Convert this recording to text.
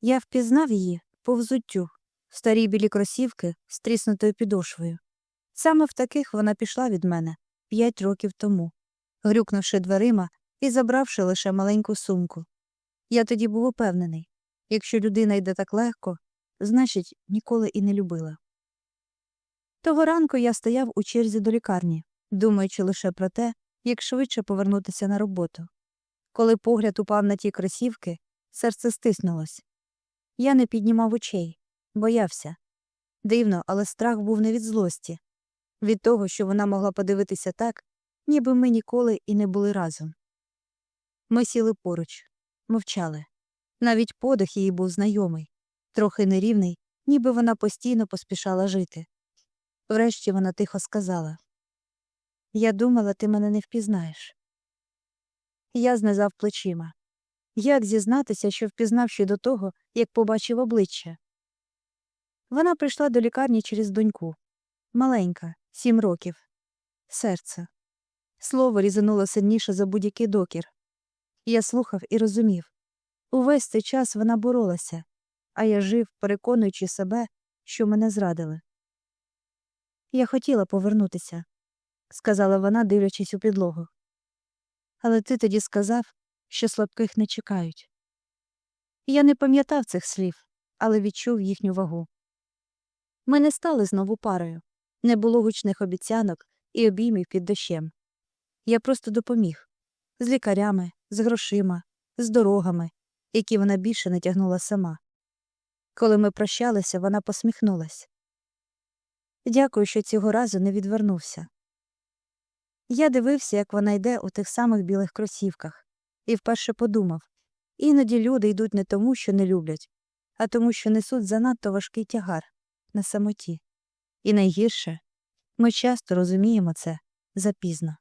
Я впізнав її по взуттю, старі білі кросівки з тріснутою підошвою. Саме в таких вона пішла від мене п'ять років тому, грюкнувши дверима і забравши лише маленьку сумку. Я тоді був упевнений якщо людина йде так легко, значить, ніколи і не любила. Того ранку я стояв у черзі до лікарні, думаючи лише про те, як швидше повернутися на роботу. Коли погляд упав на ті кросівки, серце стиснулось. Я не піднімав очей, боявся. Дивно, але страх був не від злості, від того, що вона могла подивитися так, ніби ми ніколи і не були разом. Ми сіли поруч, мовчали. Навіть подих її був знайомий, трохи нерівний, ніби вона постійно поспішала жити. Врешті вона тихо сказала Я думала, ти мене не впізнаєш. Я знизав плечима. Як зізнатися, що впізнав ще до того, як побачив обличчя? Вона прийшла до лікарні через доньку. Маленька, сім років. Серце. Слово різануло сильніше за будь-який докір. Я слухав і розумів. Увесь цей час вона боролася, а я жив, переконуючи себе, що мене зрадили. Я хотіла повернутися, сказала вона, дивлячись у підлогу. Але ти тоді сказав, що слабких не чекають. Я не пам'ятав цих слів, але відчув їхню вагу. Ми не стали знову парою, не було гучних обіцянок і обіймів під дощем. Я просто допоміг з лікарями, з грошима, з дорогами, які вона більше не тягнула сама. Коли ми прощалися, вона посміхнулась. Дякую, що цього разу не відвернувся. Я дивився, як вона йде у тих самих білих кросівках, і вперше подумав іноді люди йдуть не тому, що не люблять, а тому, що несуть занадто важкий тягар на самоті. І найгірше ми часто розуміємо це запізно.